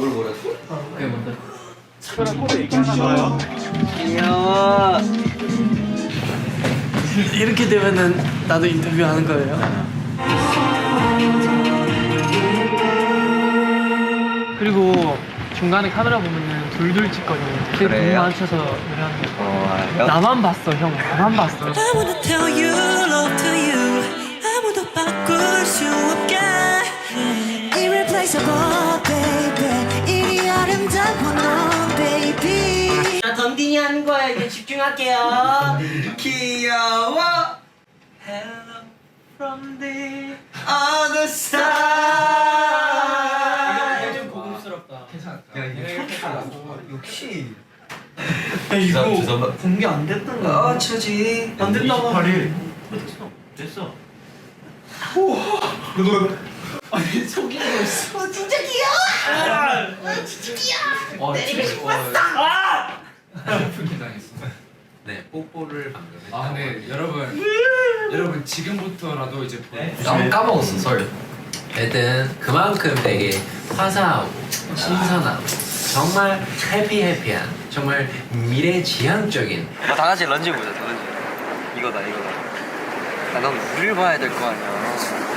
잠깐 그러니까 까먹었어. 얼굴 몰아줘. 그게 뭔데? 귀여워. 이렇게 되면은 나도 인터뷰하는 거예요. 그리고 중간에 카메라 보면은 둘둘 찍거든요. 그게 그래요? 눈 맞춰서 노래하는 거. 어? 나만 봤어, 형. 나만 봤어. 하는 거야 이제 집중할게요 귀여워. Hello from the other side. 좀 고급스럽다. 야, 이거 역시. 야, 이거 죄송합니다. 공개 안 됐던 거 아, 처지. 안 됐다고 하는데. 됐어. 아니, 속이고 있어. 어 진짜 귀여워 와, 때리고 싶었어. 풍기 당했어. 네, 뽀뽀를 방금. 아 근데 여러분 여러분 지금부터라도 이제 보내. 아, 까먹었어, 썰. 애든 그만큼 되게 화사하고 신선하고 정말 해피 해피한 정말 미래지향적인 아, 다 같이 런지 보자, 런지. 이거다, 이거다. 아, 넌 우리를 봐야 될 거 아니야.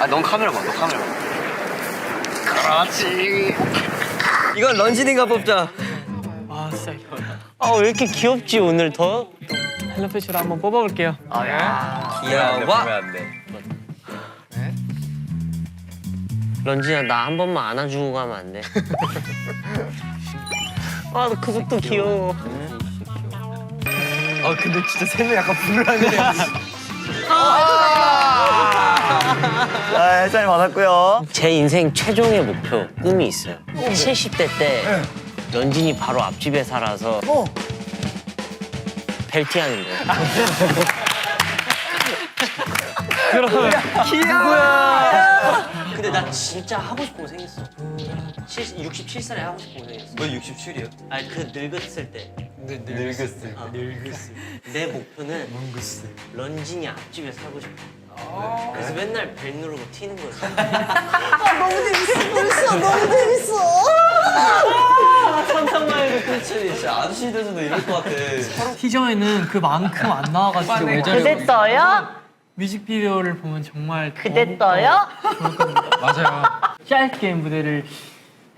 아, 넌 카메라 봐, 너 카메라 봐. 그렇지. 이건 런진이가 뽑자. 아, 진짜 이거. 아왜 이렇게 귀엽지 오늘 더? 헬로페시로 한번 뽑아볼게요. 귀여워. 런쥔아 나 한 번만 안아주고 가면 안 돼? 아너 그것도 귀여워 아, 근데 진짜 세 명 약간 불안해. 아, 잘 받았고요. 제 인생 최종의 목표 꿈이 있어요 70대 때 런쥔이 바로 앞집에 살아서 벨티하는 거 그러면 누구야? 근데 나 진짜 하고 싶은 거 생겼어. 67살에 하고 싶은 거 생겼어. 너 67이야? 아니 그 늙었을 때. 늙었을 아, 늙었을 내 목표는 런쥔이 앞집에 살고 싶어. 그래서 맨날 벨 누르고 튀는 거지 상상만 해도 진짜 아저씨 돼서도 이럴 것 같아. 티저에는 그만큼 안 나와가지고 그대 떠요? 뮤직비디오를 보면 정말 그대 떠요? 맞아요. 짧게 무대를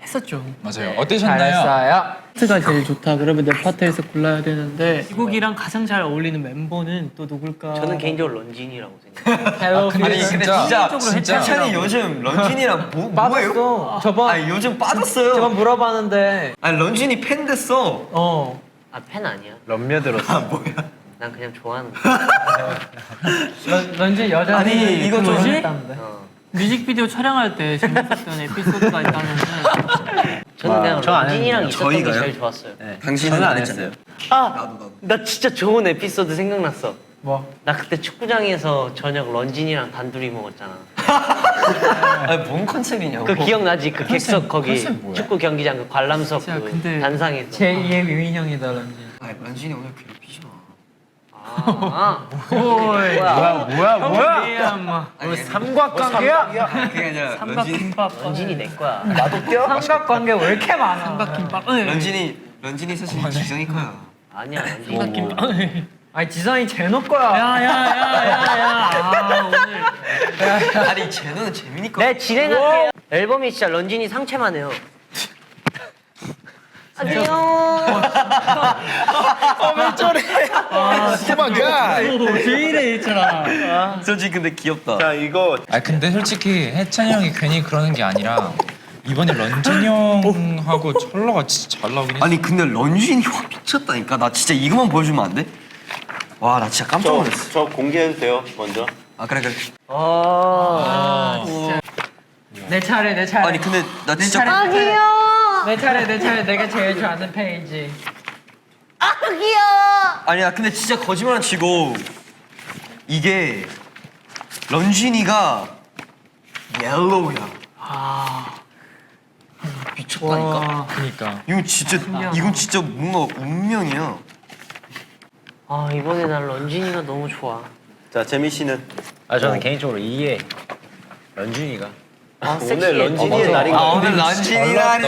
했었죠. 맞아요. 어떠셨나요? 잘했어요. 파트가 제일 좋다. 그러면 내 파트에서 골라야 되는데 이 곡이랑 가장 잘 어울리는 멤버는 또 누굴까? 저는 개인적으로 런쥔이라고 생각해요 헬로 근데. 진짜 진짜 혜천이 요즘 런쥔이랑 뭐, 뭐예요? 빠졌어. 저번 아, 요즘 빠졌어요. 저번 물어봤는데 아니, 런쥔이 팬 됐어. 어 아 팬 아니야 런며 들었어. 아, 뭐야? 난 그냥 좋아하는 거야 런- 런쥔 여전히 아니, 이거 그 뭐지? 어. 뮤직비디오 촬영할 때 재밌었던 에피소드가 있다면은 저는 그냥 저안 런쥔이랑 했는데요. 있었던 게 저희가요? 제일 좋았어요 당신은 안 했어요. 아! 나 진짜 좋은 에피소드 생각났어 뭐 나 그때 축구장에서 저녁 런쥔이랑 단둘이 먹었잖아 아, 뭔 컨셉이냐고. 그 기억나지? 그 객석 거기? 축구 경기장 그 관람석 진짜 그 근데 단상에서 제2의 위민형이다 런쥔. 아, 런쥔이 오늘 괴롭히지 마. 아, 오이 뭐야 뭐야, 뭐야? 뭐 삼각관계야? 그게 아니라 삼각김밥. 런쥔이 내 거야 삼각관계 왜 이렇게 많아? 삼각김밥. 응. 런쥔이 런쥔이 사실 지성이 커요. 아니야 삼각김밥. 아니 지성이 제노 거야. 야야야야야. 아 오늘. 아니 제노는 재민이 네 진행할게요 앨범이 진짜 런쥔이 상체만 해요 안녕 아 도망가. 제일에 있잖아. 솔직히 근데 귀엽다. 아 근데 솔직히 해찬이 형이 괜히 그러는 게 아니라 이번에 런쥔 형하고 철러가 진짜 잘 나오긴 했어. 아니 근데 런쥔이 확 미쳤다니까. 나 진짜 이거만 보여주면 안 돼? 와 나 진짜 깜짝 놀랐어. 저 공개해도 돼요, 먼저? 아 그래 그래. 아 진짜. 내 차례 내 차례. 아니 근데 나내 진짜 차례. 내 차례 내 차례 내가 제일 좋아하는 페이지. 아니야 근데 진짜 거짓말은 치고 이게 런쥔이가 옐로우야. 아. 미쳤다니까. 와. 그니까. 이건 진짜 이건 진짜 뭔가 운명이야. 아 이번에 난 런쥔이가 너무 좋아 자 재민 씨는 아 저는 개인적으로 이게 런쥔이가 오늘 런쥔이의 날인 거 오늘 런쥔이라니.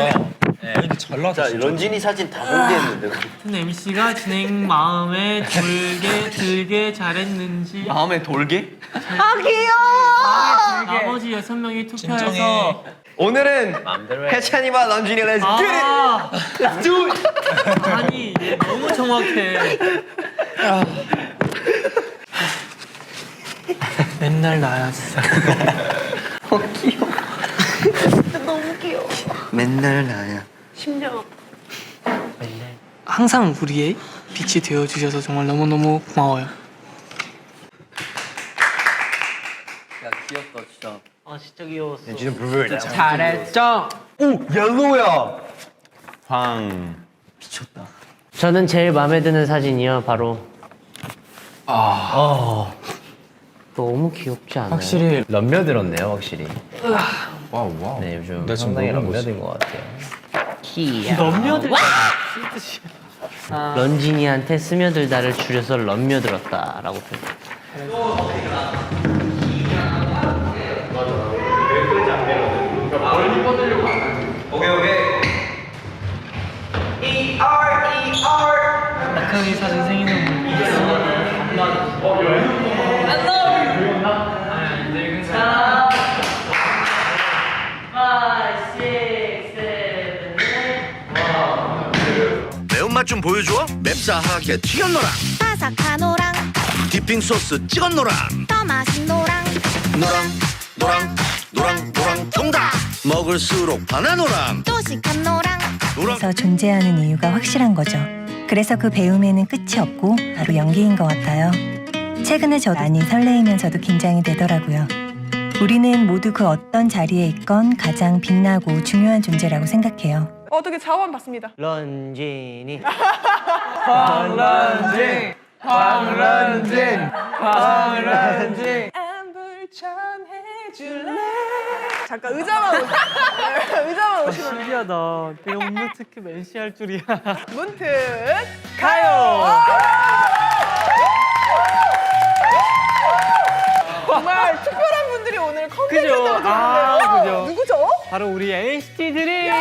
잘 나왔다. 자 런쥔이 사진 다 공개했는데 같은 MC가 진행 마음에 돌게 들게 잘했는지. 마음에 돌게? 나머지 여섯 명이 투표해서 진정해. 오늘은 마음대로 해. 해찬이와 런쥔이 렛츠 아. 아니 얘 너무 정확해. 맨날 나야 진짜 맨날 나야. 항상 우리의 빛이 되어 주셔서 정말 너무 너무 고마워요. 야 귀엽다 진짜. 아 진짜 귀여웠어. 잘했죠? 옐로우야! 황. 저는 제일 마음에 드는 사진이요 바로. 아 너무 귀엽지 않아요? 확실히 런며들었네요 확실히. 와우 와우. 네 요즘 나 지금 상당히 너무 멋있어. 런며든 것 같아요. 키야. 넘녀들 런쥔이한테 스며들다를 줄여서 런며들었다라고 표현. 박현이 사진 맛 좀 보여줘. 맵싸하게 튀겼노랑 바삭한 노랑. 디핑 소스 찍었노랑 더 맛있는 노랑. 노랑 노랑 노랑 노랑 통닭. 먹을수록 바나노랑. 또식한 노랑. 노랑. 그래서 존재하는 이유가 확실한 거죠. 그래서 그 배움에는 끝이 없고 바로 연기인 것 같아요. 최근에 저 많이 설레이면서도 긴장이 되더라고요. 우리는 모두 그 어떤 자리에 있건 가장 빛나고 중요한 존재라고 생각해요. 어떻게 자원 받습니다. 런쥔이. 황런진 황런진 황런진 안불 전해줄래? 잠깐 의자만 오시. 네, 의자만 오시면 신기하다 내가 운명 특급 MC 할 줄이야 문득 가요. 정말 특별한 분들이 오늘 컴백했다고 그죠? 아, 들었는데요. 그죠. 누구죠? 바로 우리 NCT 드림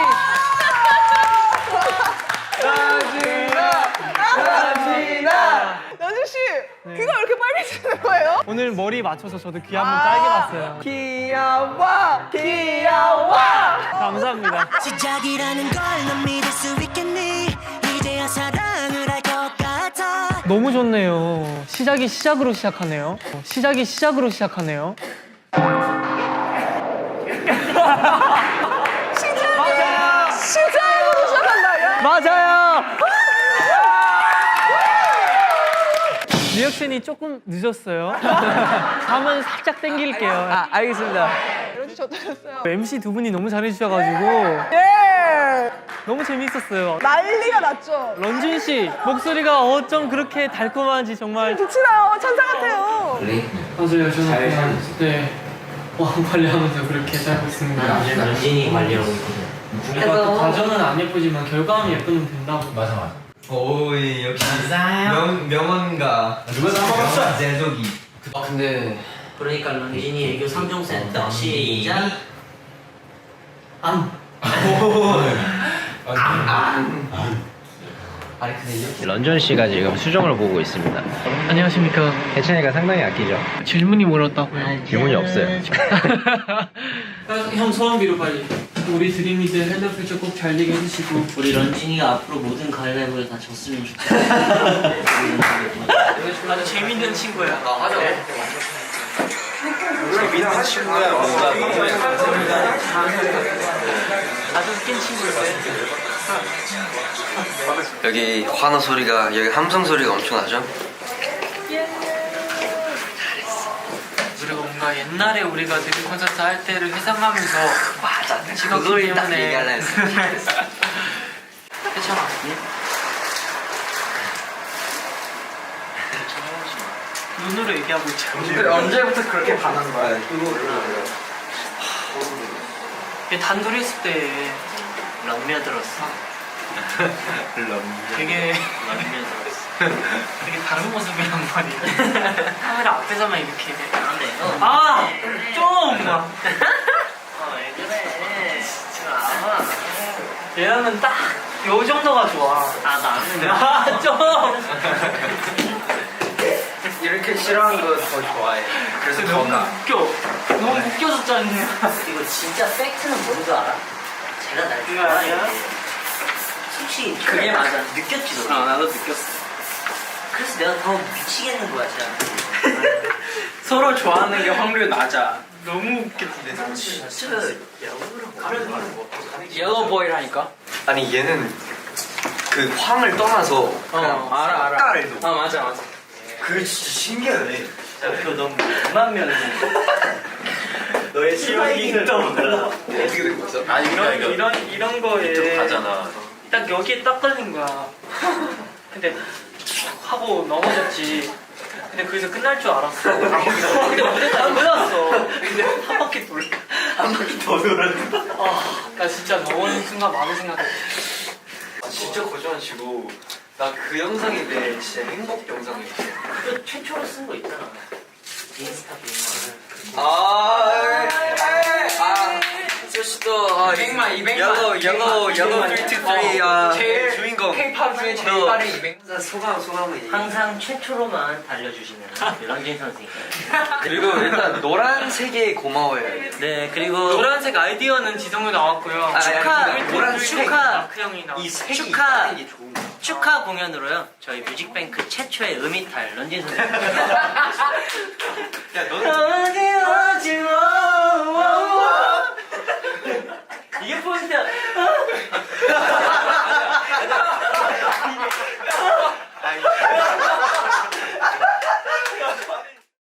연준 씨, 귀가 왜 이렇게 빨개지는 거예요? 오늘 머리 맞춰서 저도 귀 한번 짧게 봤어요. 귀여워, 귀여워. 감사합니다. 시작이라는 걸 넌 믿을 수 있겠니? 이제야 사랑을 할것 같아. 너무 좋네요. 시작이 시작으로 시작하네요. 어, 시작이 시작으로 시작하네요 맞아요 리액션이 조금 늦었어요 다음은 살짝 땡길게요 아 알겠습니다. MC 두 분이 너무 잘해주셔가지고 예. 너무 재밌었어요 난리가 났죠. 런쥔 씨 목소리가 어쩜 그렇게 달콤한지 정말 빛이 나요. 천사 같아요. 맞아요 저는 그냥 네왕 관리하면서 그렇게 살고 있습니다 런쥔이 관리하고 있거든. 또 과정은 안 예쁘지만 결과만 예쁘면 된다고. 맞아 맞아. 오이 역시 명, 명언가. 누가 써먹었어? 제조기. 그러니까 런쥔이 애교 3종 세트 시작. 런쥔 씨가 지금 수정을 보고 있습니다. 안녕하십니까. 혜찬이가 상당히 아끼죠. 질문이 멀었다고요? 질문이 없어요. 형 소원 비로 빨리 우리 드림이드 핸드퓨처 꼭 잘 되게 해주시고. 우리 런쥔이가 앞으로 모든 가위바위보를 다 졌으면 좋겠어. 아주 재밌는 친구야. 재밌는 친구야. 뭔가 아주 웃긴 친구였어요 여기 환호 소리가 여기 함성 소리가 엄청 나죠? 우리가 뭔가 옛날에 우리가 드림 콘서트 할 때를 회상하면서 맞아 지금 그걸 딱. 얘기하려 했어 괜찮아 눈으로 얘기하고 있잖아 언제부터 그렇게 반한 거야? 얘 단둘이 했을 때 런며 들었어. 되게 런며 들었어. 되게 다른 모습이란 말이에요. 카메라 앞에서만 이렇게. 안 돼 아, 좀! 막. 어왜 그래 진짜 얘는 딱 요 정도가 좋아. 아 나는 아, 좀! 이렇게 싫어하는 거 더 좋아해. 그래서 더 너무 나. 웃겨. 너무 웃겨서 짠이야. 이거 진짜 팩트는 뭔 줄 알아? 제가 날 그게 아니야? 좋아해 솔직히 그게 맞아 느꼈지 너 아 나도 느꼈어. 그래서 내가 더 미치겠는 거야 진짜 서로 좋아하는 게 확률 낮아. 너무 웃겼어. 진짜 야구라고 옐로우 보이라니까? 아니 얘는 그 황을 떠나서 어 알아 알아. 색깔을 아 맞아 맞아. 그게 진짜 신기하네. 그거 너무 그만 면서 너의 실력이 너무 달라 어떻게 된 거죠? 아, 이런, 이런, 이런 거에. 가잖아. 딱 여기에 딱 걸린 거야. 근데 탁 하고 넘어졌지. 근데 거기서 끝날 줄 알았어. 근데 난 몰랐어. 근데 한 바퀴 돌. 한 바퀴 더 돌았는데. 아, 나 진짜 넘어진 순간 마음이 생각했어. 아, 진짜 거짓말치고 나 그 영상이 내 진짜 행복 영상이야. 그거 최초로 쓴 거 있잖아 인스타 아, 아, 아, 200만, 200만. 옐로우, 옐로우, 옐로우 323 아, 제일 주인공. K-pop 중에 제일 너 빠른 200. 소감, 소감은 항상 최초로만 달려주시는 런쥔 선생님 그리고 일단 노란색에 고마워요. 네 그리고 노란색 아이디어는 지성이 나왔고요. 아, 축하! 아니, 그러니까 노란색. 축하! 마크 형이 색이 축하! 축하 공연으로요 저희 뮤직뱅크 최초의 음이탈 런쥔 선생님 이어폰이다. 아,